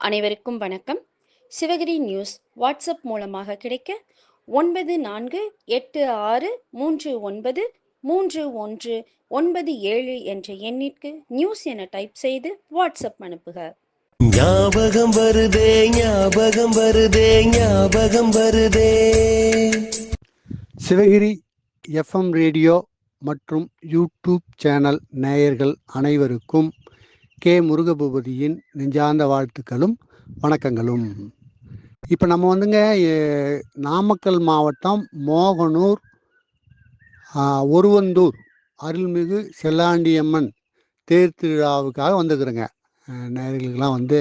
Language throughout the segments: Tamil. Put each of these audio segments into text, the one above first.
அனைவருக்கும் வணக்கம். சிவகிரி நியூஸ் வாட்ஸ்அப் மூலமாக கிடைக்க ஒன்பது நான்கு எட்டு ஆறு மூன்று ஒன்பது மூன்று ஒன்று ஒன்பது ஏழு என்ற எண்ணிற்கு நியூஸ் என டைப் செய்து வாட்ஸ்அப் அனுப்புக. ஞாபகம் வருதே ஞாபகம் வருதே ஞாபகம் வருதே. சிவகிரி எஃப்எம் ரேடியோ மற்றும் யூடியூப் சேனல் நேயர்கள் அனைவருக்கும் கே முருகபூபதியின் நெஞ்சார்ந்த வாழ்த்துக்களும் வணக்கங்களும். இப்போ நம்ம வந்துங்க நாமக்கல் மாவட்டம் மோகனூர் ஒருவந்தூர் அருள்மிகு செல்லாண்டியம்மன் தேர் திருவிழாவுக்காக வந்திருக்குறேங்க. நேர்களுக்கெல்லாம் வந்து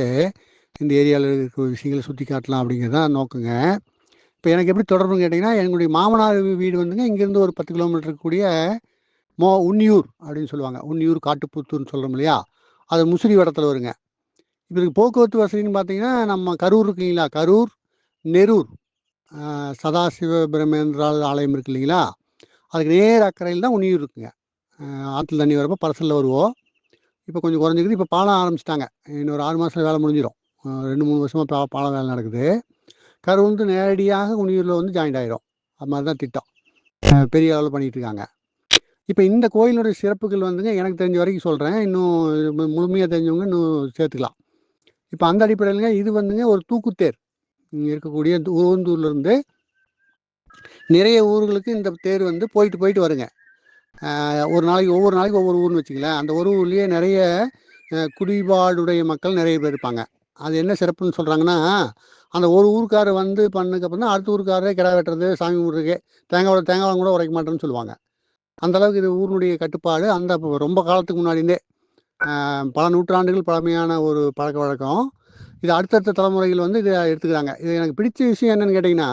இந்த ஏரியாவில் இருக்கிற விஷயங்களை சுற்றி காட்டலாம் அப்படிங்கிறது தான் நோக்குங்க. இப்போ எனக்கு எப்படி தொடர்புன்னு கேட்டிங்கன்னா என்னுடைய மாமனார் வீடு வந்துங்க இங்கேருந்து ஒரு பத்து கிலோமீட்டர் கூடிய மோ உன்னியூர் அப்படின்னு சொல்லுவாங்க. உன்னியூர் காட்டுப்புத்தூர்னு சொல்கிறோம் இல்லையா? அது முசிறி வடத்தில் வருங்க. இப்போ போக்குவரத்து வசதின்னு பார்த்தீங்கன்னா நம்ம கரூர் இருக்குங்களா கரூர் நெரூர் சதாசிவ பிரமேந்திரால் ஆலயம் இருக்கு இல்லைங்களா? அதுக்கு நேர் அக்கறையில் தான் உனியூர் இருக்குங்க. ஆற்றுல தண்ணி வரப்போ பரசலில் வருவோம். இப்போ கொஞ்சம் குறைஞ்சிக்கிது. இப்போ பாலம் ஆரம்பிச்சிட்டாங்க. இன்னொரு ஆறு மாதத்தில் வேலை முடிஞ்சிடும் ரெண்டு மூணு வருஷமாக பாலம் வேலை நடக்குது. கரூர் வந்து நேரடியாக உனியூரில் வந்து ஜாயின்ட் ஆகிரும் அது மாதிரி தான் திட்டம். பெரிய அளவில் பண்ணிகிட்டு இருக்காங்க. இப்போ இந்த கோயிலுடைய சிறப்புகள் வந்துங்க எனக்கு தெரிஞ்ச வரைக்கும் சொல்கிறேன் இன்னும் முழுமையாக தெரிஞ்சவங்க இன்னும் சேர்த்துக்கலாம். இப்போ அந்த அடிப்படையிலங்க இது வந்துங்க ஒரு தூக்குத்தேர். இங்கே இருக்கக்கூடிய ஊந்தூர்லேருந்து நிறைய ஊர்களுக்கு இந்த தேர் வந்து போயிட்டு போயிட்டு வருங்க. ஒரு நாளைக்கு ஒவ்வொரு நாளைக்கு ஒவ்வொரு ஊர்னு வச்சுங்களேன் அந்த ஒரு ஊர்லேயே நிறைய குடிபாடுடைய மக்கள் நிறைய பேர் இருப்பாங்க. அது என்ன சிறப்புன்னு சொல்கிறாங்கன்னா அந்த ஒரு ஊருக்காரர் வந்து பண்ணதுக்கப்புறம் தான் அடுத்த ஊருக்காரரே கிடா வெட்டுறது சாமி கும்பிட்றதுக்கு தேங்காய் தேங்காய் கூட உடைக்க மாட்டேன்னு சொல்லுவாங்க. அந்த அளவுக்கு இது ஊரினுடைய கட்டுப்பாடு. அந்த ரொம்ப காலத்துக்கு முன்னாடியே பல நூற்றாண்டுகள் பழமையான ஒரு பழக்க வழக்கம். இது அடுத்தடுத்த தலைமுறைகள் வந்து இதை எடுத்துக்கிறாங்க. இது எனக்கு பிடிச்ச விஷயம் என்னன்னு கேட்டிங்கன்னா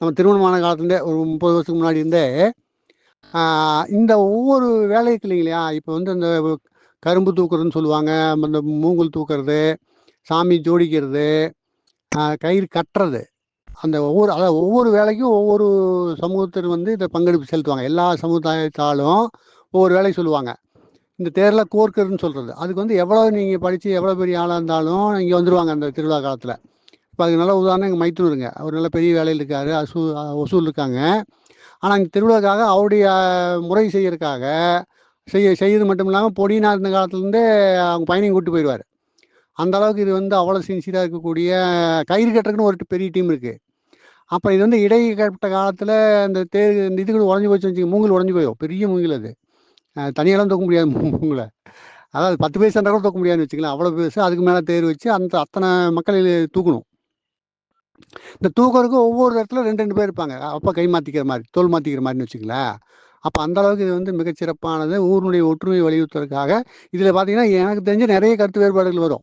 நம்ம திருமணமான காலத்துலேருந்தே ஒரு முப்பது வருஷத்துக்கு முன்னாடி இருந்தே இந்த ஒவ்வொரு வேலைக்கு இல்லைங்களா இப்போ வந்து இந்த கரும்பு தூக்குறதுன்னு சொல்லுவாங்க இந்த மூங்கல் தூக்குறது சாமி ஜோடிக்கிறது கயிறு கட்டுறது. அந்த ஒவ்வொரு அதாவது ஒவ்வொரு வேலைக்கும் ஒவ்வொரு சமூகத்தினர் வந்து இதை பங்கெடுப்பு செலுத்துவாங்க. எல்லா சமுதாயத்தாலும் ஒவ்வொரு வேலையும் சொல்லுவாங்க. இந்த தேரில் கோர்க்கருன்னு சொல்கிறது அதுக்கு வந்து எவ்வளோ நீங்கள் படித்து எவ்வளோ பெரிய ஆளாக இருந்தாலும் இங்கே வந்துடுவாங்க அந்த திருவிழா காலத்தில். இப்போ அதுக்கு நல்ல உதாரணம் எங்கள் மைத்தூருங்க அவர் நல்ல பெரிய வேலையில் இருக்காரு. அசூ ஒசூல் இருக்காங்க. ஆனால் இந்த திருவிழாக்காக அவருடைய முறை செய்யறதுக்காக செய்ய செய்யறது மட்டும் இல்லாமல் பொடினா இருந்த காலத்துலேருந்தே அவங்க பையனையும் கூட்டு போயிடுவார் அந்த அளவுக்கு இது வந்து அவ்வளோ சின்சியராக இருக்கக்கூடிய கயிறு கட்டுறதுக்குன்னு ஒரு பெரிய டீம் இருக்குது அப்போ இது வந்து இடைப்பட்ட காலத்தில் அந்த தேர் இந்த இது கூட உடஞ்சி போச்சு வச்சுக்கோங்க. மூங்கில் உடஞ்சி போயிடும். பெரிய மூங்கில் அது. தனியெல்லாம் தூக்க முடியாது மூ- அதாவது பத்து பைசா கூட தூக்க முடியாதுன்னு வச்சுக்கலாம் அவ்வளோ பெருசு அதுக்கு மேலே தேர் வச்சு அந்த அத்தனை மக்கள் தூக்கணும். இந்த தூக்கறதுக்கு ஒவ்வொரு இடத்துல ரெண்டு ரெண்டு பேர் இருப்பாங்க. அப்போ கை மாற்றிக்கிற மாதிரி தோல் மாற்றிக்கிற மாதிரின்னு வச்சுங்களேன் அப்போ அந்த அளவுக்கு இது வந்து மிகச்சிறப்பானது. ஊரினுடைய ஒற்றுமை வலியுறுத்துறதுக்காக இதில் பார்த்தீங்கன்னா எனக்கு தெரிஞ்ச நிறைய கருத்து வேறுபாடுகள் வரும்.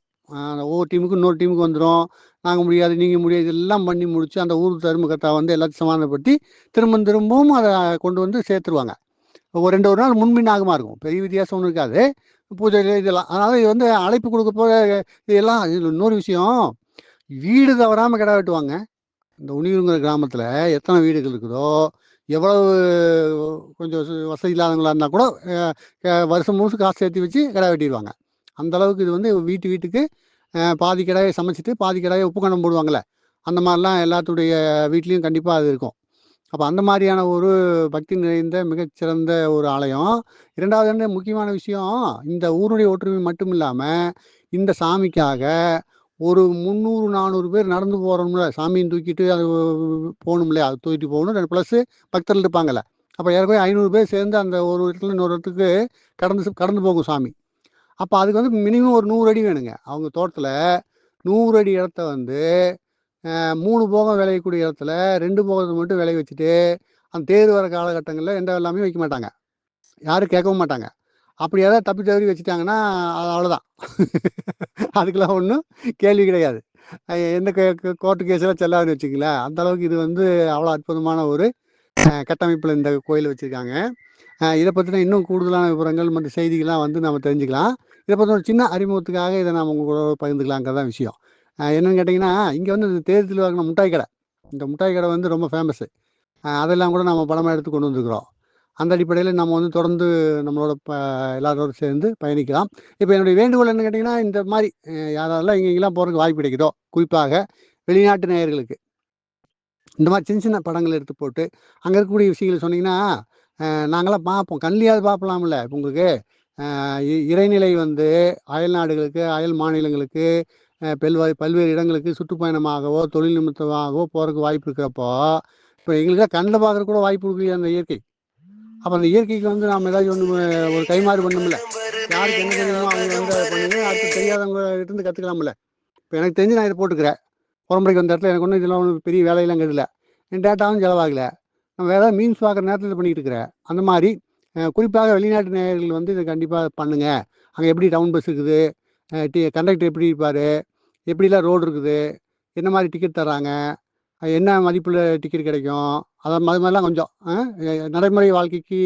ஒவ்வொரு டீமுக்கு இன்னொரு டீமுக்கு வந்துடும் நாங்கள் முடியாது நீங்கள் முடியாது இதெல்லாம் பண்ணி முடிச்சு அந்த ஊர் தர்மகர்த்தா வந்து எல்லாத்தையும் சமாதானப்படுத்தி திரும்ப திரும்பவும் அதை கொண்டு வந்து சேர்த்துருவாங்க. ஒரு ரெண்டு ஒரு நாள் முன்பின் ஆகமாக இருக்கும். பெரிய வித்தியாசம் ஒன்றும் இருக்காது. பூஜை இதெல்லாம் அதனால் இது வந்து அழைப்பு கொடுக்க போக இதெல்லாம் இது இன்னொரு விஷயம். வீடு தவறாமல் கிடா வெட்டுவாங்க. இந்த உணியூருங்கிற கிராமத்தில் எத்தனை வீடுகள் இருக்குதோ எவ்வளவு கொஞ்சம் வசதி இல்லாதவங்களா இருந்தால் கூட வருஷம் முழுசு காசு சேர்த்து வச்சு கிடா வெட்டிடுவாங்க அந்த அளவுக்கு இது வந்து வீட்டு வீட்டுக்கு பாதி கடாயை சமைச்சிட்டு பாதி கிடாயை உப்பு கணம் போடுவாங்களே அந்த மாதிரிலாம் எல்லாத்துடைய வீட்லேயும் கண்டிப்பாக அது இருக்கும். அப்போ அந்த மாதிரியான ஒரு பக்தி நிறைந்த மிகச்சிறந்த ஒரு ஆலயம். இரண்டாவது என்ன முக்கியமான விஷயம் இந்த ஊருடைய ஒற்றுமை மட்டும் இல்லாமல் இந்த சாமிக்காக ஒரு முந்நூறு நானூறு பேர் நடந்து போகிறோம்ல சாமியும் தூக்கிட்டு அது போகணும்ல அது தூக்கிட்டு போகணும். ரெண்டு ப்ளஸ் பக்தர்கள் இருப்பாங்கள்ல அப்போ ஏற்கனவே ஐநூறு பேர் சேர்ந்து அந்த ஒரு இடத்துல இன்னொரு இடத்துக்கு கடந்து கடந்து போகும் சாமி. அப்போ அதுக்கு வந்து மினிமம் ஒரு நூறு அடி வேணுங்க. அவங்க தோட்டத்தில் நூறு அடி இடத்த வந்து மூணு போகம் விளையக்கூடிய இடத்துல ரெண்டு போகத்தை மட்டும் விளைய வச்சுட்டு அந்த தேர் வர காலகட்டங்களில் எந்த எல்லாமே வைக்க மாட்டாங்க. யாரும் கேட்கவும் மாட்டாங்க. அப்படி ஏதாவது தப்பி தவறி வச்சுட்டாங்கன்னா அது அவ்வளோதான் அதுக்கெல்லாம் ஒன்றும் கேள்வி கிடையாது. எந்த கோர்ட்டு கேஸில் செல்லாதுன்னு வச்சுங்களேன் அந்த அளவுக்கு இது வந்து அவ்வளோ அற்புதமான ஒரு கட்டமைப்பில் இந்த கோயில் வச்சுருக்காங்க. இதை பற்றின இன்னும் கூடுதலான விவரங்கள் மற்றும் செய்திகள்லாம் வந்து நம்ம தெரிஞ்சுக்கலாம். இதை பற்றி ஒரு சின்ன அறிமுகத்துக்காக இதை நம்ம உங்க கூட பகிர்ந்துக்கலாங்கிறதான் விஷயம். என்னென்னு கேட்டிங்கன்னா இங்கே வந்து இந்த தேர்தல் வாங்கின முட்டாய் கடை. இந்த முட்டாய் கடை வந்து ரொம்ப ஃபேமஸ்ஸு அதெல்லாம் கூட நம்ம படமாக எடுத்து கொண்டு வந்துருக்குறோம். அந்த அடிப்படையில் நம்ம வந்து தொடர்ந்து நம்மளோட ப எல்லாரோடும் சேர்ந்து பயணிக்கலாம். இப்போ என்னுடைய வேண்டுகோள் என்ன கேட்டிங்கன்னா இந்த மாதிரி யாராலாம் யாரெல்லாம் எங்கெங்கெல்லாம் போகிறதுக்கு வாய்ப்பு கிடைக்குதோ குறிப்பாக வெளிநாட்டு நேயர்களுக்கு. இந்த மாதிரி சின்ன சின்ன படங்கள் எடுத்து போட்டு அங்கே இருக்கக்கூடிய விஷயங்கள் சொன்னீங்கன்னா நாங்களாம் பார்ப்போம் கண்லியாவது பார்க்கலாம்ல உங்களுக்கு? இ- இறைநிலை வந்து அயல் நாடுகளுக்கு அயல் மாநிலங்களுக்கு அஹ், பல்வேறு பல்வேறு இடங்களுக்கு சுற்றுப்பயணமாகவோ தொழில் நிமித்தமாகவோ போகிறதுக்கு வாய்ப்பு இருக்கிறப்போ இப்போ எங்களுக்கு கண்ணில் பார்க்குற கூட வாய்ப்பு இருக்கு அந்த இயற்கை. அப்போ அந்த இயற்கைக்கு வந்து நாம் ஏதாச்சும் ஒன்று ஒரு கைமாறு பண்ணணும்ல யாருக்கு என்ன தெரியுமோ அவங்க வந்து அதை பண்ணுங்க அடுத்து தெரியாதவங்க இருந்து கற்றுக்கலாம்ல இப்போ எனக்கு தெரிஞ்சு நான் இதை போட்டுக்கிறேன். புறம்புறைக்கு வந்த இடத்துல எனக்கு ஒன்றும் இதெல்லாம் ஒன்றும் பெரிய வேலையெல்லாம் கிடையாது என் டேட்டாவும் செலவாகலை. வேறு ஏதாவது மீன்ஸ் பார்க்குற நேரத்தில் இது பண்ணிட்டு இருக்கிறேன் அந்த மாதிரி குறிப்பாக வெளிநாட்டு நேயர்கள் வந்து இதை கண்டிப்பாக பண்ணுங்க. அங்கே எப்படி டவுன் பஸ் இருக்குது? டி கண்டக்டர் எப்படி இருப்பார்? எப்படிலாம் ரோடு இருக்குது? என்ன மாதிரி டிக்கெட் தர்றாங்க? என்ன மதிப்பில் டிக்கெட் கிடைக்கும்? அதை அது மாதிரிலாம் கொஞ்சம் நடைமுறை வாழ்க்கைக்கு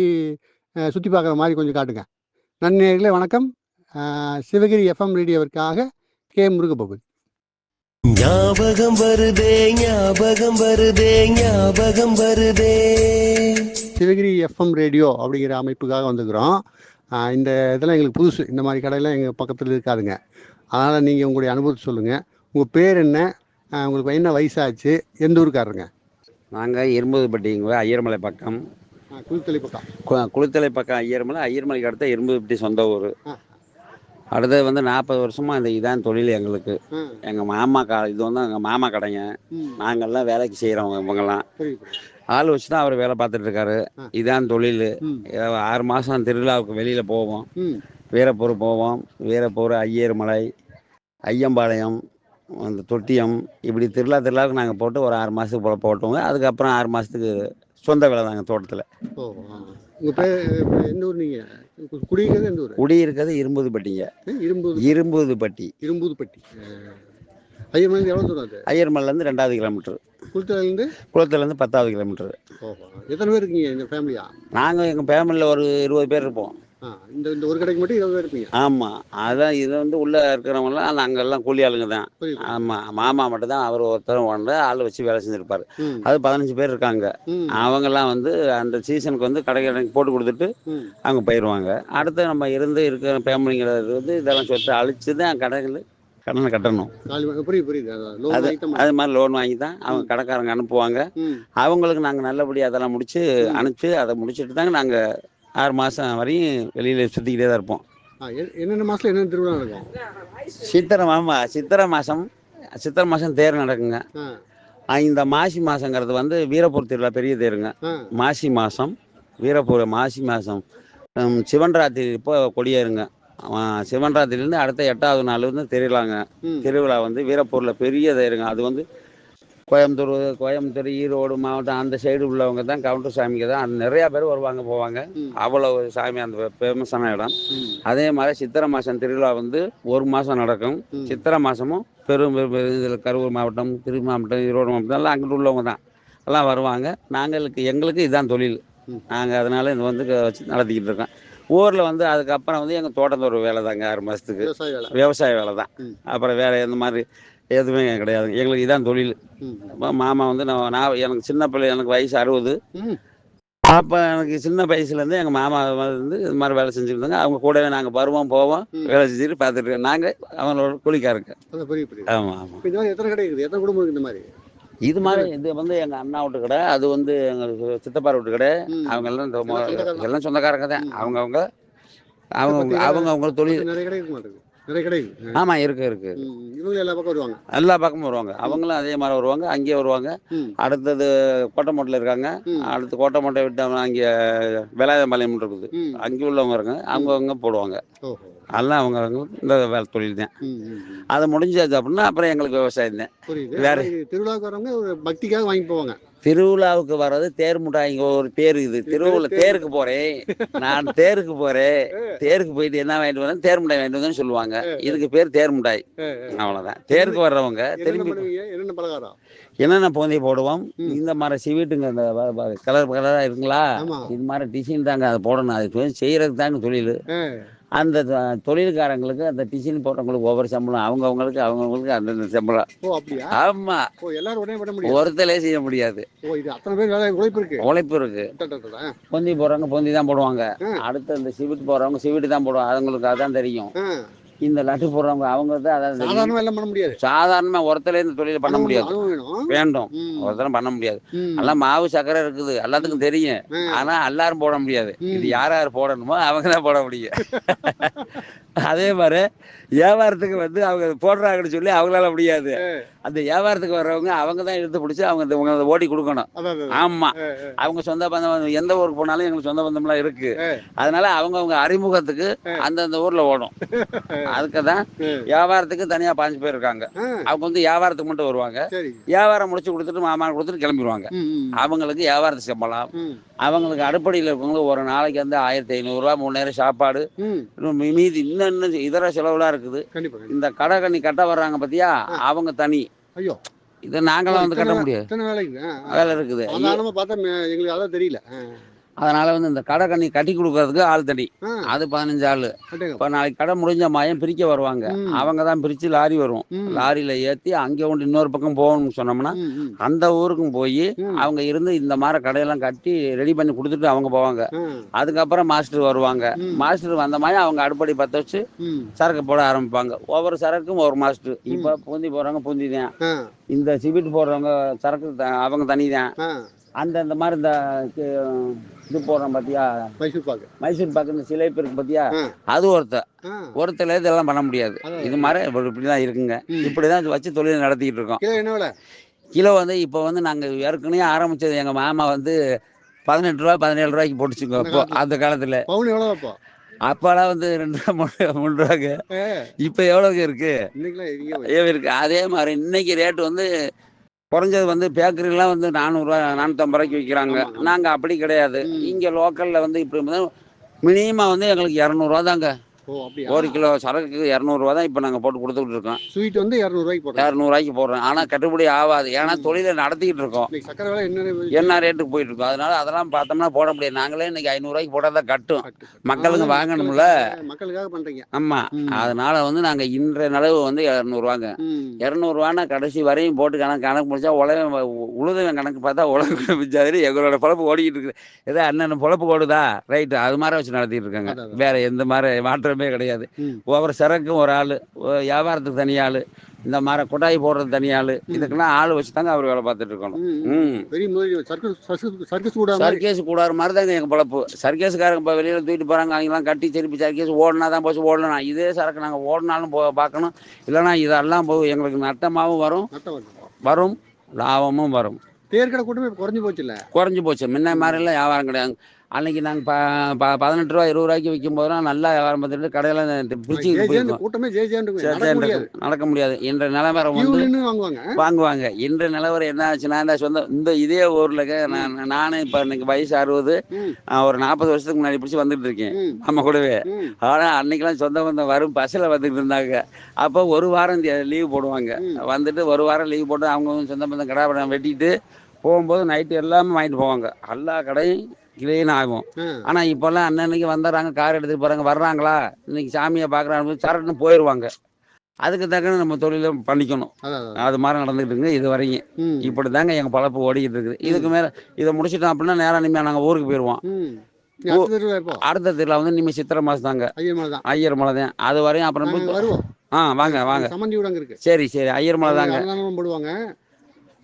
சுற்றி பார்க்குற மாதிரி கொஞ்சம் காட்டுங்க. நன்றிகளே வணக்கம். சிவகிரி எஃப்எம் ரேடியோவிற்காக கே. முருகபகுதி. ஞாபகம் வருதே ஞாபகம் வருதே ஞாபகம் வருதே. சிவகிரி எஃப்எம் ரேடியோ அப்படிங்கிற அமைப்புக்காக வந்துக்கிறோம் இந்த இதெல்லாம் எங்களுக்கு புதுசு. இந்த மாதிரி கடையெல்லாம் எங்கள் பக்கத்தில் இருக்காதுங்க. அதனால் நீங்கள் உங்களுடைய அனுபவத்தை சொல்லுங்கள் உங்கள் பேர் என்ன? உங்களுக்கு என்ன வயசாச்சு? எந்த ஊருக்காரருங்க? நாங்கள் இரும்புதுப்பட்டிங்க ஐயர்மலை பக்கம். குளித்தலை பக்கம். கு- குளித்தலை பக்கம் ஐயர்மலை. ஐயர்மலைக்கு அடுத்த இரும்புதுப்பட்டி சொந்த ஊர். ஆ. அடுத்தது வந்து நாற்பது வருஷமாக இந்த இதான் தொழில் எங்களுக்கு. ஆ, எங்கள் மாமா கா இது வந்து எங்கள் மாமா கடைங்க. ம், நாங்கள்லாம் வேலைக்கு செய்கிறவங்க இவங்கெல்லாம். ஆள் வச்சு தான் அவர் வேலை பார்த்துட்டு இருக்காரு. இதான் தொழில். ஆறு மாதம் திருவிழாவுக்கு வெளியில் போவோம். வீரப்பூர் போவோம். வீரப்பூர் ஐயர்மலை ஐயம்பாளையம் அந்த தொட்டியம். இப்படி திருவிழா திருவிழாவுக்கு நாங்கள் போட்டு ஒரு ஆறு மாதத்துக்கு போல போட்டோங்க. அதுக்கப்புறம் ஆறு மாதத்துக்கு சொந்த வேலை தாங்க தோட்டத்தில். ஓ ஆ. உங்க பேர் எந்த ஊர் நீங்கள் குடியிருக்கிறது எந்த ஊர்? குடியிருக்கிறது இரும்புதுப்பட்டிங்க இரும்பு இரும்புதுப்பட்டி இரும்பூதுப்பட்டி ஐயர் மணிக்கு எவ்வளோ தூரம் அது? ஐயர்மலைலேருந்து ரெண்டாவது கிலோமீட்டர். குளித்தலையிலேருந்து குளத்துலேருந்து பத்தாவது கிலோமீட்டர். ஓஹோ. எத்தனை பேர் இருக்கீங்க இந்த ஃபேமிலியா நாங்கள் எங்கள் ஃபேமிலியில் ஒரு இருபது பேர் இருப்போம். இந்த இந்த ஒரு கடைக்கு மட்டும் இருபது பேர் இருப்பீங்க ஆமாம் அதான் இது வந்து உள்ளே இருக்கிறவங்கலாம் நாங்கள் எல்லாம் கூலி ஆளுங்க தான். ஆமாம் மாமா மட்டும் தான் அவர் ஒருத்தர் ஒன்று ஆள் வச்சு வேலை செஞ்சுருப்பார். அது பதினஞ்சு பேர் இருக்காங்க. அவங்கெல்லாம் வந்து அந்த சீசனுக்கு வந்து கடை கடைக்கு போட்டு கொடுத்துட்டு அவங்க போயிடுவாங்க அடுத்து நம்ம இருந்து இருக்கிற ஃபேமிலிங்கிறது வந்து இதெல்லாம் சொத்து அழிச்சு தான் கடைகள் கடனை கட்டணும். அது- மாதிரி லோன் வாங்கி தான் அவங்க கடைக்காரங்க அனுப்புவாங்க. அவங்களுக்கு நாங்கள் நல்லபடி அதெல்லாம் முடிச்சு அனுப்பிச்சு அதை முடிச்சுட்டு தாங்க நாங்கள் ஆறு மாதம் வரையும் வெளியில் சுற்றிக்கிட்டே தான் இருப்போம். என்னென்ன மாசத்துல என்னென்ன திருவிழா நடக்கும்? சித்திரை மாமா சித்திரை மாதம் சித்திரை மாதம் தேர் நடக்குங்க. இந்த மாசி மாதங்கிறது வந்து வீரப்பூர் திருவிழா பெரிய தேருங்க. மாசி மாதம் வீரப்பூர் மாசி மாதம் சிவன் ராத்திரி இப்போ கொடியேறுங்க. சிவன் ராத்திரிலேருந்து அடுத்த எட்டாவது நாள் வந்து திருவிழாங்க. திருவிழா வந்து வீரப்பூரில் பெரிய தேருங்க. அது வந்து கோயம்புத்தூர் கோயம்புத்தூர் ஈரோடு மாவட்டம் அந்த சைடு உள்ளவங்க தான் கவுண்டர் சாமிக்கு தான் அது நிறையா பேர் வருவாங்க போவாங்க. ம். அவ்வளவு சாமி அந்த ஃபேமஸான இடம். அதே மாதிரி சித்திரை மாதம் திருவிழா வந்து ஒரு மாதம் நடக்கும். சித்திரை மாதமும் பெரும் இதில் கரூர் மாவட்டம் திரு மாவட்டம் ஈரோடு மாவட்டம் எல்லாம் அங்கிட்டு உள்ளவங்க தான். எல்லாம் வருவாங்க. நாங்களுக்கு எங்களுக்கு இதுதான் தொழில். நாங்கள் அதனால இது வந்து வச்சு நடத்திக்கிட்டு இருக்கோம். ஊரில் வந்து அதுக்கப்புறம் வந்து எங்கள் தோட்டத்தோட வேலை தாங்க ஆறு மாதத்துக்கு விவசாய வேலை. தான். அப்புறம் வேறு எந்த மாதிரி எதுவுமே கிடையாது. எங்களுக்கு இதான் தொழில். மாமா வந்து நான் நான் எனக்கு சின்ன பிள்ளை எனக்கு வயசு அறுபது. அப்போ எனக்கு சின்ன வயசுலேருந்து எங்கள் மாமா வந்து இது மாதிரி வேலை செஞ்சுருந்தாங்க அவங்க கூடவே நாங்கள் வருவோம் போவோம். வேலை செஞ்சுட்டு பார்த்துட்டு நாங்கள் அவங்களோட கூலிக்காரங்க. ஆமாம் ஆமாம் இந்த மாதிரி எத்தனை கடை இருக்குது? எத்தனை குடும்பம் இருக்குது இந்த மாதிரி? இது மாதிரி இது வந்து எங்கள் அண்ணா வீட்டு கடை அது வந்து எங்கள் சித்தப்பார் வீட்டு கடை. அவங்க எல்லாம் எல்லாம் சொந்தக்காரங்க. தான். அவங்க அவங்க அவங்க அவங்க தொழில். நிறைய கடை இருக்க. இருக்கு ஆமாம் இருக்கு இருக்கு. ம் இவங்க எல்லா பக்கம் வருவாங்க. எல்லா பக்கமும் வருவாங்க. அவங்களும் அதே மாதிரி வருவாங்க. அங்கேயே வருவாங்க. அடுத்தது கோட்டமோட்டில் இருக்காங்க. அடுத்து கோட்டமோட்டை விட்டு அங்கே வேலாயுதம்பாளையம் இருக்குது. அங்கே உள்ளவங்க இருங்க அவங்க அவங்க போடுவாங்க. அதெல்லாம் அவங்க இந்த வேலை தொழில் தான். அது முடிஞ்சாச்சு அப்படின்னா அப்புறம் எங்களுக்கு விவசாயம் தான். வேற- திருவிழாவுக்கு வரவங்க ஒரு பக்திக்காக வாங்கி போவாங்க. திருவிழாவுக்கு வர்றது தேர் முட்டாய்ங்க ஒரு பேர் இது திருவிழா தேருக்கு போறேன். நான் தேருக்கு போறேன். தேருக்கு போயிட்டு என்ன வாங்கிட்டு வரேன்? தேர் முட்டாய் வாங்கிட்டு வந்தேன்னு சொல்லுவாங்க. இதுக்கு பேர் தேர் முட்டாய் அவ்வளவுதான். தேருக்கு வர்றவங்க திரும்பி என்னென்ன பலகாரம்? என்னென்ன பூந்தி போடுவோம். இந்த மாதிரி சிவிட்டுங்க இந்த கலர் கலரா இருக்குங்களா? இது மாதிரி டிசைன் தாங்க அதை போடணும். அது செய்யறதுக்கு தாங்க தொழில். அந்த தொழில்காரங்களுக்கு அந்த டிசைன் போடுறவங்களுக்கு ஒவ்வொரு சம்பளம். அவங்கவுங்களுக்கு அவங்கவுங்களுக்கு அந்தந்த சம்பளம். ஆமா. ஒருத்தலே செய்ய முடியாது. உழைப்பு இருக்கு. பொந்தி போடுறவங்க பொந்தி தான் போடுவாங்க. அடுத்து அந்த சிவிட் போடுறவங்க சிவிட் தான் போடுவாங்க. அவங்களுக்கு அதான் தெரியும். இந்த லட்டு போடுறவங்க அவங்க தான் தெரியும் சாதாரணமா எல்லாம் பண்ண முடியாது. சாதாரணமா ஒருத்தலே இந்த தொழில் பண்ண முடியாது. வேண்டும். ஒருத்தரும் பண்ண முடியாது. எல்லாம் மாவு சக்கரை இருக்குது. எல்லாத்துக்கும் தெரியும். ஆனா எல்லாரும் போட முடியாது. இது யார் யார் போடணுமோ அவங்க தான் போட முடியும். அதே மாதிரி வியாபாரத்துக்கு வந்து அவங்க போடுறாங்கன்னு சொல்லி அவங்களால முடியாது. அந்த வியாபாரத்துக்கு வர்றவங்க அவங்க தான் எடுத்து பிடிச்சி அவங்க அதை ஓட்டி கொடுக்கணும். ஆமா. அவங்க சொந்த பந்தம் எந்த ஊருக்கு போனாலும் எங்களுக்கு சொந்த பந்தம்லாம் இருக்கு. அதனால அவங்க அவங்க அறிமுகத்துக்கு அந்தந்த ஊர்ல ஓடும். அதுக்கு தான். வியாபாரத்துக்கு தனியா பாஞ்சு பேர் இருக்காங்க ஆ, அவங்க வந்து வியாபாரத்துக்கு மட்டும் வருவாங்க. வியாபாரம் முடிச்சு கொடுத்துட்டு மாமா கொடுத்துட்டு கிளம்பிடுவாங்க அவங்களுக்கு வியாபாரத்து சம்பளம். அவங்களுக்கு அடுப்படியில் இருக்கவங்களுக்கு ஒரு நாளைக்கு வந்து ஆயிரத்தி ஐநூறுரூவா மூணு நேரம் சாப்பாடு. மீதி இன்னும் இன்னும் இதர செலவுலாம் இருக்குது. இந்த கடை கண்ணி கட்ட வர்றாங்க பார்த்தியா அவங்க தனி. ஐயோ. இதை நாங்களாம் வந்து கட்ட முடியாது. வேலை இருக்குது. பார்த்தா எங்களுக்கு அதான் தெரியல. அதனால வந்து இந்த கடை கண்ணி கட்டி கொடுக்கறதுக்கு ஆள் ஆ, அது பதினஞ்சு ஆள். இப்போ நாளைக்கு கடை முடிஞ்ச மாயம் பிரிக்க வருவாங்க. அவங்க தான் பிரித்து லாரி வரும். லாரியில் ஏற்றி அங்கே கொண்டு இன்னொரு பக்கம் போகணும்னு சொன்னோம்னா அந்த ஊருக்கும் போய். அவங்க இருந்து இந்த மாதிரி கடையெல்லாம் கட்டி ரெடி பண்ணி கொடுத்துட்டு அவங்க போவாங்க. அதுக்கப்புறம் மாஸ்டர் வருவாங்க. மாஸ்டர் வந்த மாதிரி அவங்க அடுப்படி பற்ற வச்சு சரக்கு போட ஆரம்பிப்பாங்க. ஒவ்வொரு சரக்கும் ஒரு மாஸ்டர். இப்போ பூந்தி போடுறவங்க பூந்தி தான். இந்த சிபிட் போடுறவங்க சரக்கு அவங்க தனி தான். அந்த இந்த மாதிரி இந்த இது போடுறோம் பார்த்தியா மைசூர் பாக்கு. மைசூர் பாக்கு இந்த சிலைப்பு இருக்கு பார்த்தியா ஆ. அது ஒருத்தர் ஆ, ஒருத்தர் இதெல்லாம் பண்ண முடியாது. இது மாதிரி இப்படி இப்படி தான் இருக்குங்க. ம். இப்படி தான் வச்சு தொழில் நடத்திக்கிட்டு இருக்கோம். கிலோ வந்து இப்போ வந்து நாங்கள் ஏற்கனவே ஆரம்பிச்சது எங்கள் மாமா வந்து பதினெட்டு ரூபா பதினேழு ரூபாய்க்கு போட்டுச்சுங்க அந்த அப்போ அந்த காலத்தில். பவுன் எவ்வளோ அப்போ? அப்போலாம் வந்து ரெண்டு ரூபா மூணு ரூபா, மூணு ரூபாங்க இப்போ எவ்வளோக்கு இருக்கு? இருக்கு. அதே மாதிரி இன்னைக்கு ரேட் வந்து குறைஞ்சது வந்து பேக்கரிலாம் வந்து நானூறுரூவா நானூற்றம்பது ரூபாய்க்கு விற்கிறாங்க. நாங்கள் அப்படி கிடையாது. இங்கே லோக்கலில் வந்து இப்படி மினிமம் வந்து எங்களுக்கு இரநூறுவா தாங்க ஒரு கிலோ சரக்கு இரநூறுவா தான் இப்போ நாங்கள் போட்டு கொடுத்துக்கிட்டு இருக்கோம். ஸ்வீட் வந்து இரநூறுவாய்க்கு போடுறேன் இரநூறுவாய்க்கு போடுறோம். ஆனால் கட்டுப்படி ஆகாது. ஏன்னா. தொழிலை நடத்திக்கிட்டு இருக்கோம். சக்கரை விலை என்ன என்ன ரேட்டுக்கு போயிட்டு இருக்கோம் அதனால அதெல்லாம் பார்த்தோம்னா போட முடியாது. நாங்களே இன்னைக்கு ஐநூறுரூவாய்க்கு போட்டால் தான் கட்டும். மக்களுக்கு வாங்கணும்ல. மக்களுக்கு- மக்களுக்காக பண்றீங்க. ஆமாம். அதனால வந்து நாங்கள் இன்றைய நிலவு வந்து இரநூறுவாங்க. இரநூறுவானா கடைசி வரையும் போட்டு கணக்கு கணக்கு முடிச்சா உலக உழுதவன் கணக்கு பார்த்தா உலக மிஞ்சாதிரி எங்களோட பொழப்பு ஓடிக்கிட்டு இருக்குது. ஏதோ அண்ணன் பொழப்பு ஓடுதா? ரைட்டு. அது மாதிரி வச்சு நடத்திட்டு இருக்காங்க. வேற எந்த மாதிரி மாற்றமே கிடையாது. ம். ஒவ்வொரு சரக்கும் ஒரு ஆள் வியாபாரத்துக்கு தனி ஆள் இந்த மாதிரி கொட்டாய் போடுறது தனி ஆள் இதுக்கெல்லாம் ஆள் வச்சு தாங்க அவர் வேலை பார்த்துட்டு இருக்கணும். சர்க்கஸ் கூடாது மாதிரி தாங்க எங்கள் பொழப்பு. சர்க்கேஸுக்காரங்க இப்போ வெளியில் தூக்கிட்டு போகிறாங்க அவங்களாம் கட்டி திருப்பி சர்க்கேஸ் ஓடினா தான் போச்சு ஓடலாம் இதே சரக்கு நாங்கள் ஓடினாலும் போ பார்க்கணும். இல்லைன்னா இதெல்லாம் போய் எங்களுக்கு நட்டமாகவும் வரும். வரும். லாபமும் வரும். தேர்க்கடை கூட்டமே குறைஞ்சு போச்சு இல்ல குறைஞ்சி போச்சு. முன்ன மாதிரிலாம் வியாபாரம் கிடையாது. அன்னைக்கு நாங்கள் ப ப பதினெட்டு ரூபா இருபது ரூபாய்க்கு விற்கும் போதெல்லாம் நல்லா வியாபாரம் பார்த்துட்டு கடையில் கூட்டமே சரி, நடக்க முடியாது. இன்ற நிலவரம் வந்து வாங்குவாங்க. வாங்குவாங்க. இன்ற நிலவரம் என்ன ஆச்சுன்னா இந்த சொந்த இந்த இதே ஊரில் நான் நானும் இப்போ இன்னைக்கு வயசு அறுபது ஒரு நாற்பது வருஷத்துக்கு முன்னாடி பிடிச்சி வந்துட்டு இருக்கேன். நம்ம கூடவே. ஆனால் அன்னைக்கெல்லாம் சொந்த பந்தம் வரும் பஸ்ஸில் வந்துட்டு இருந்தாங்க. அப்போ ஒரு வாரம் லீவ் போடுவாங்க. வந்துட்டு ஒரு வாரம் லீவ் போட்டு அவங்க சொந்த பந்தம் கடை வெட்டிட்டு போகும்போது நைட்டு எல்லாமே வாங்கிட்டு போவாங்க. எல்லா கடையும் கிளீன் ஆகும். ஆ, ஆனால் இப்போல்லாம் அன்னன்னைக்கு வந்துடுறாங்க கார் எடுத்துகிட்டு போகிறாங்க வர்றாங்களா? இன்னைக்கு சாமியை பார்க்குறாங்க சரட்டுன்னு போயிடுவாங்க அதுக்கு தக்கன நம்ம தொழிலை பண்ணிக்கணும். அது மாதிரி நடந்துகிட்டு இருக்குங்க இது வரைக்கும். ம், இப்படி தாங்க எங்கள் பழப்பு ஓடிக்கிட்டு இருக்குது. இதுக்கு மேலே இதை முடிச்சிட்டோம் அப்படின்னா நேரம் இனிமேல் நாங்கள் ஊருக்கு போயிடுவோம் அடுத்த திருவிழா வந்து இனிமேல் சித்திரை மாதம் தாங்க. ஐயர் மலை தான். அது வரையும் அப்புறம் நாங்க ஆ வாங்க வாங்க. சரி சரி. ஐயர் மலை தாங்க.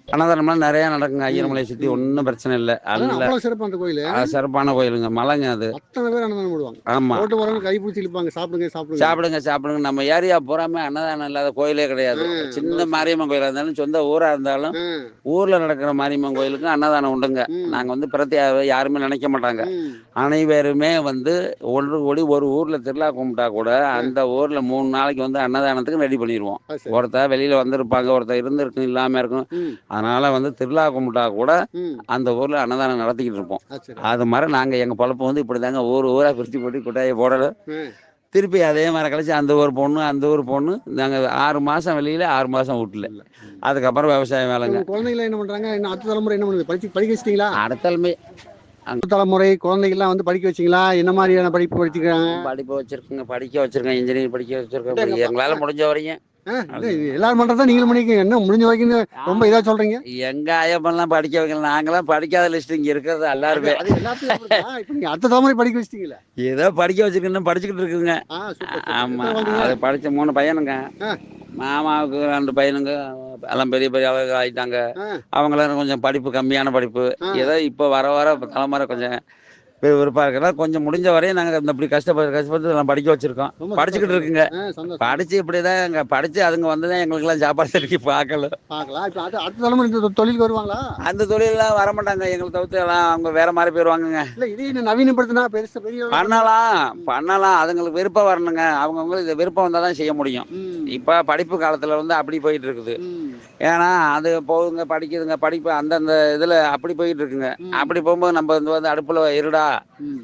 அன்னதானம்லாம் நிறையா நடக்குங்க. ஐயர் மலையை சுற்றி ஒன்றும் பிரச்சனை இல்லை. அதான் நல்ல அவ்வளவு சிறப்பு அந்த கோயிலு. சிறப்பான கோயிலுங்க. மலைங்க அது. அத்தனை பேர் அன்னதானம் போடுவாங்க. வரவங்க கை பிடிச்சி இழுப்பாங்க. சாப்பிடுங்க சாப்பிடுங்க. சாப்பிடுங்க சாப்பிடுங்க. நம்ம ஏரியா பூராமே அன்னதானம் இல்லாத கோயிலே கிடையாது. சின்ன மாரியம்மன் கோயிலாக இருந்தாலும் சொந்த ஊராக இருந்தாலும் ஊரில் நடக்கிற மாரியம்மன் கோயிலுக்கு அன்னதானம் உண்டுங்க. ம், நாங்கள் வந்து பிரத்தியாக யாருமே நினைக்க மாட்டாங்க. அனைவருமே வந்து ஒன்று கூடி ஒரு ஊரில் திருவிழா கும்பிட்டா கூட அந்த ஊரில் மூணு நாளைக்கு வந்து அன்னதானத்துக்கு ரெடி பண்ணிடுவோம். ஒருத்தர் வெளியில் வந்திருப்பாங்க ஒருத்தர் இருந்திருக்கும் இல்லாமல் இருக்கும் அதனால் வந்து திருவிழா கும்பிட்டா கூட அந்த ஊரில் அன்னதானம் நடத்திக்கிட்டு இருப்போம். அது மாதிரி நாங்கள் எங்கள் பொழப்பு வந்து இப்படி தாங்க ஊர் ஊராக பிரித்து போட்டு கொட்டாயை போடல. திருப்பி அதே மாதிரி கழிச்சு அந்த ஊர் போடணும் அந்த ஊர் போடணும் நாங்கள் ஆறு மாதம் வெளியில் ஆறு மாதம் வீட்டில். அதுக்கப்புறம் விவசாயம் வேலைங்க. குழந்தைங்கள என்ன பண்றாங்க? என்ன அடுத்த தலைமுறை என்ன பண்ணுது? படிச்சு படிக்க வச்சிட்டீங்களா? அடுத்தலுமே அங்க தலைமுறை குழந்தைகள்லாம் வந்து படிக்க வச்சிங்களா? என்ன மாதிரியான படிப்பு படிச்சுக்கிறாங்க? படிப்பு வச்சிருக்குங்க படிக்க வச்சிருக்கேன் இன்ஜினியரிங் படிக்க அடேங்கப்பா. எங்களால முடிஞ்ச வரையும். எல்லாரும் பண்றதா நீங்களும் பண்ணிக்க என்ன முடிஞ்ச வரைக்கும் ரொம்ப இதா சொல்றீங்க? எங்க ஐயப்பன்லாம் படிக்க வைக்கல. நாங்களாம் படிக்காத லிஸ்ட் இங்க இருக்கிறது எல்லாருமே. அடுத்த தலைமுறை படிக்க வச்சிட்டீங்களா? ஏதோ படிக்க வச்சிருக்கேன்னு படிச்சுக்கிட்டு இருக்குங்க. ஆமா? அது படிச்ச மூணு பையனுங்க. மாமாவுக்கு ரெண்டு பையனுங்க. எல்லாம் பெரிய பெரிய ஆயிட்டாங்க. அவங்களாம் கொஞ்சம் படிப்பு கம்மியான படிப்பு. ஏதோ இப்போ வர வர தலைமுறை கொஞ்சம் விருப்பம் இருக்கிறதா கொஞ்சம் முடிஞ்ச வரையும் நாங்கள் இந்த இப்படி கஷ்டப்பட்டு கஷ்டப்பட்டு எல்லாம் படிக்க வச்சிருக்கோம். படிச்சுக்கிட்டு இருக்குங்க. படிச்சு இப்படிதான் எங்க படிச்சு அதுங்க வந்ததான் எங்களுக்கெல்லாம் சாப்பாடு தட்டி பார்க்கல பார்க்கலாம் இப்ப அடுத்த அடுத்த தலைமுறை இந்த தொழிலுக்கு வருவாங்களா? அந்த தொழிலெல்லாம் வர மாட்டாங்க. எங்களை தவிர்த்து எல்லாம் அவங்க வேற மாதிரி போயிருவாங்கங்க இல்ல இதே நவீனப்படுத்தினா பெருசா பெரிய பண்ணலாம். பண்ணலாம். அதுங்களுக்கு விருப்பம் வரணுங்க. அவங்கவுங்களுக்கு விருப்பம் வந்தால் தான் செய்ய முடியும். இப்போ படிப்பு காலத்தில் வந்து அப்படி போயிட்டு இருக்குது. ஏன்னா அது போகுதுங்க படிக்குதுங்க படிப்பு அந்தந்த இதில் அப்படி போயிட்டு இருக்குங்க. அப்படி போகும்போது நம்ம வந்து அடுப்பில் இருடா.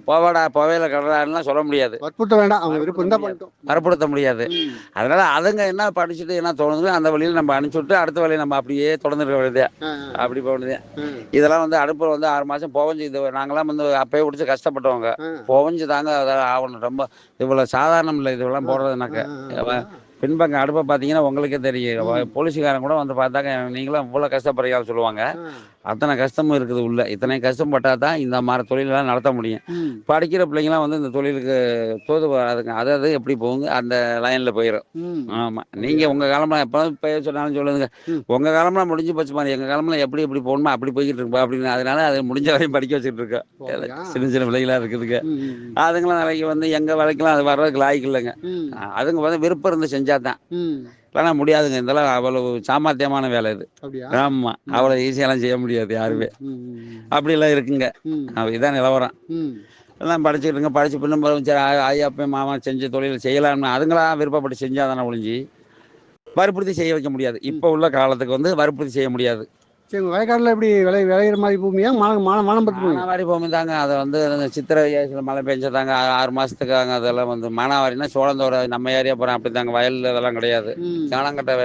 போவாடா போவையில கடலான்லாம் சொல்ல முடியாது. வற்புறுத்த வேண்டாம் அவங்க விருப்பம் இருந்தா பண்ணிட்டோம். வரப்படுத்த முடியாது. அதனால அதுங்க என்ன படிச்சுட்டு என்ன தோணுது அந்த வழியில் நம்ம அனுப்பிச்சு விட்டு அடுத்த வழியை நம்ம அப்படியே தொடர்ந்துருக்க வேண்டியது அப்படி போனது இதெல்லாம் வந்து அடுப்பில் வந்து ஆறு மாதம் புகஞ்சு இது நாங்களாம் வந்து அப்பயே பிடிச்சி கஷ்டப்பட்டவங்க. ஆ. புகஞ்சு தாங்க ஆகணும். ரொம்ப இவ்வளோ சாதாரணம் இல்லை இதெல்லாம் போடுறதுனாக்க பின்பக்க அடுப்பை பார்த்தீங்கன்னா உங்களுக்கே தெரியும். போலீஸ்காரன் கூட வந்து பார்த்தாக்க நீங்களும் இவ்வளோ கஷ்டப்படுறீங்கன்னு சொல்லுவாங்க. அத்தனை கஷ்டமும் இருக்குது உள்ள. இத்தனை கஷ்டப்பட்டால் தான் இந்த மாதிரி தொழிலெல்லாம் நடத்த முடியும். படிக்கிற பிள்ளைங்களாம் வந்து இந்த தொழிலுக்கு தோது வராதுங்க அதாவது எப்படி போகுங்க? அந்த லைனில் போயிடும். ஆமாம் நீங்கள் உங்கள் காலம்லாம் எப்போ இப்போ சொன்னாலும் சொல்லுங்க. உங்கள் காலம்லாம் முடிஞ்சு போச்சு மாதிரி எங்கள் காலம்லாம் எப்படி எப்படி போகணுமோ அப்படி போய்கிட்டு இருப்பா அப்படின்னு. அதனால அது முடிஞ்ச வரையும் படிக்க வச்சுட்டு இருக்கோம்? சின்ன சின்ன பிள்ளைங்களாம் இருக்குதுங்க. அதுங்களாம் வேலைக்கு வந்து எங்கள் வேலைக்கெல்லாம் அது வர்றதுக்கு லாய்க்கு இல்லைங்க. அதுங்க வந்து விருப்பம் இருந்து செஞ்சால் தான் ம். இல்லைன்னா முடியாதுங்க. இதெல்லாம் அவ்வளவு சாமர்த்தியமான வேலை இது. அப்படியா? ஆமாம் அவ்வளோ ஈஸியாலாம் செய்ய முடியாது யாருமே. ம், ம், அப்படிலாம் இருக்குங்க. இதான் நிலவரம். எல்லாம் படிச்சுக்கிட்டுங்க படிச்சு பின்னும் சரி ஆ- ஐயாப்பா மாமா செஞ்ச தொழில் செய்யலாம்னு அதுங்களா விருப்பப்பட்டு செஞ்சால் தானே ஒழிஞ்சு. வற்புறுத்தி செய்ய வைக்க முடியாது. இப்போ உள்ள காலத்துக்கு வந்து வற்புறுத்தி செய்ய முடியாது. சரி உங்க வயக்காடுல எப்படி விளை விளையிற மாதிரி பூமியா? மான மான மானம் பத்து பூமியா மானாவாரி பூமி தாங்க. அதை வந்து சித்திரை வைகாசியில் மழை பெஞ்சதாங்க ஆறு மாதத்துக்கு தாங்க அதெல்லாம் வந்து மானாவாரினா சோளந்தோர நம்ம ஏரியா போகிறோம் அப்படி தாங்க வயல் இதெல்லாம் கிடையாது. ம். காலங்கட்ட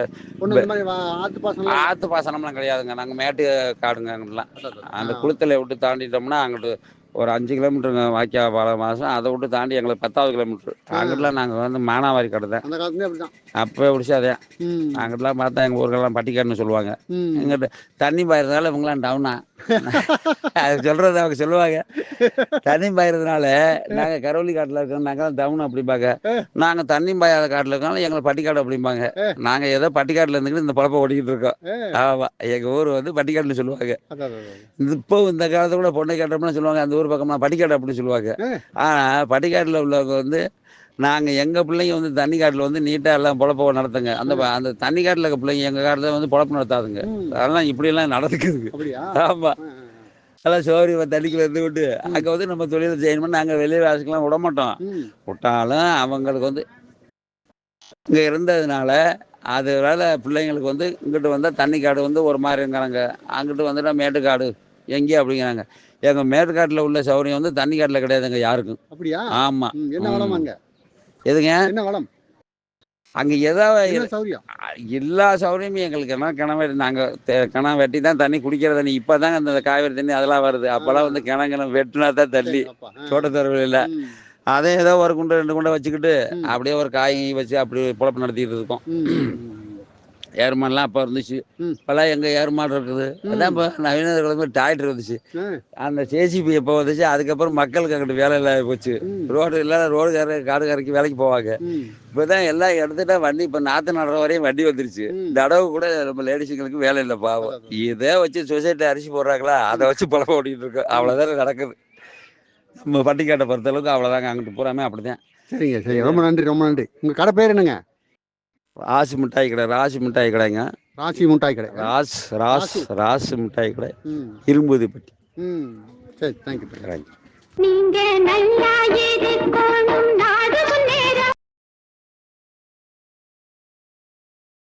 ஒண்ணு இந்த மாதிரி வா- ஆத்து பாசனம் ஆற்று பாசனம்லாம் கிடையாதுங்க. நாங்கள் மேட்டு காடுங்க அங்கிட்டலாம் அந்த குளத்தில் விட்டு தாண்டிட்டோம்னா அங்கிட்டு ஒரு அஞ்சு கிலோமீட்டருங்க வாக்கியா பல மாதம் அதை விட்டு தாண்டி எங்களுக்கு பத்தாவது கிலோமீட்டர். அங்கிட்டலாம் நாங்கள் வந்து மானாவாரி கடை தான். அப்போ பிடிச்சா அதே. அங்கிட்டலாம் பார்த்தா எங்கள் ஊருக்கெல்லாம் பட்டிக்காடுன்னு சொல்லுவாங்க. எங்கிட்ட தண்ணி பாயிறதுனால இவங்களாம் டவுனா அது சொல்றது அவங்க சொல்லுவாங்க. தண்ணி பாயிறதுனால நாங்கள் கரவலி காட்டில் இருக்கோம் நாங்கள் டவுன் அப்படிம்பாங்க. நாங்கள் தண்ணி பாயாத காட்டில் இருக்கோம் எங்களை பட்டிக்காடு அப்படிம்பாங்க. நாங்கள் ஏதோ பட்டிக்காட்டில் இருந்துக்கிட்டு இந்த பழப்பை ஓடிக்கிட்டு இருக்கோம். ஆமாம் எங்கள் ஊர் வந்து பட்டிக்காடுன்னு சொல்லுவாங்க. இப்போ இந்த காலத்துல கூட பொண்ணை கேட்டோம்னா சொல்லுவாங்க அந்த ஊர் பக்கமா பட்டிக்காடு அப்படின்னு சொல்லுவாங்க. ஆ. ஆனால் பட்டிக்காட்டில் உள்ளவங்க வந்து நாங்கள் எங்கள் பிள்ளைங்க வந்து தண்ணி காட்டில் வந்து நீட்டாக எல்லாம் பொழப்ப நடத்துங்க. அந்த அந்த தண்ணி காட்டில் இருக்க பிள்ளைங்க எங்கள் காட்டில் வந்து பொழப்பு நடத்தாதுங்க. அதெல்லாம் இப்படியெல்லாம் அப்படியா? ஆமாம் அதெல்லாம் சோறு தண்ணிக்குள்ள இருந்து விட்டு அங்கே வந்து நம்ம தொழில் செய்யணும்னு நாங்கள் வெளியே வாசிக்கலாம் விட மாட்டோம். விட்டாலும் அவங்களுக்கு வந்து இங்கே இருந்ததுனால அதனால பிள்ளைங்களுக்கு வந்து இங்கிட்டு வந்தால் தண்ணி காடு வந்து ஒரு மாதிரி இருக்கிறாங்க அங்கிட்டு வந்துட்டா மேட்டுக்காடு எங்கே அப்படிங்கிறாங்க. எங்கள் மேட்டுக்காட்டில் உள்ள சௌகரியம் வந்து தண்ணி காட்டில் கிடையாதுங்க யாருக்கும். அப்படியா? ஆமாம் எதுங்க? என்ன வளம்? அங்கே என்ன சௌரியம்? எல்லா சௌகரியமும் எங்களுக்கு என்ன கிணறு நாங்கள் கிணம் வெட்டி தான் தண்ணி குடிக்கிற தண்ணி இப்போ தாங்க அந்த காவேரி தண்ணி அதெல்லாம் வருது. அப்போல்லாம் வந்து கிணங்கிணம் வெட்டினா தான் தள்ளி. தோட்டத்தரவில் அதே ஏதோ ஒரு குண்டு ரெண்டு குண்டை வச்சுக்கிட்டு. அப்படியே ஒரு காய் வச்சு அப்படி பொழப்பு நடத்திட்டு இருக்கோம். ஏர்மான்லாம் அப்போ இருந்துச்சு. இப்போல்லாம் எங்கே ஏர்மான் இருக்குது. அதான் இப்போ நவீன கிழமை டிராக்டர் வந்துச்சு. அந்த ஜேசிபி எப்போ வந்துச்சு? அதுக்கப்புறம் மக்களுக்கு அங்கிட்டு வேலை இல்லாத போச்சு. ரோடு இல்லாத ரோடு காடு கரைக்கு வேலைக்கு போவாங்க. இப்போ தான் எல்லாம் எடுத்துட்டா வண்டி இப்போ நாற்று நடுற வரையும் வண்டி வந்துருச்சு. இந்த அடவு கூட நம்ம லேடிஸுங்களுக்கு வேலை இல்லை பாவம். இதே வச்சு சொசைட்டி அரிசி போடுறாங்களா? அதை வச்சு பழப்ப ஓட்டிகிட்டு இருக்கோம். அவ்வளோதான் நடக்குது. நம்ம பட்டிக்காட்டை பொறுத்தளவுக்கு அவ்வளோதாங்க அங்கிட்டு பூராமே அப்படிதான். சரிங்க சரி ரொம்ப நன்றி ரொம்ப நன்றி. உங்க கடை பேர் என்னங்க? ராசி மிட்டாய் கடை ராசி மிட்டாய் கடைங்க. ராசி முட்டாய் கடை. ராஸ் ராஸ் ராஸ் மிட்டாய் கடை. ம். இரும்புதிப்பட்டி. ம். சரி தேங்க்யூ நீங்க நல்லா இருக்கணும் நாடு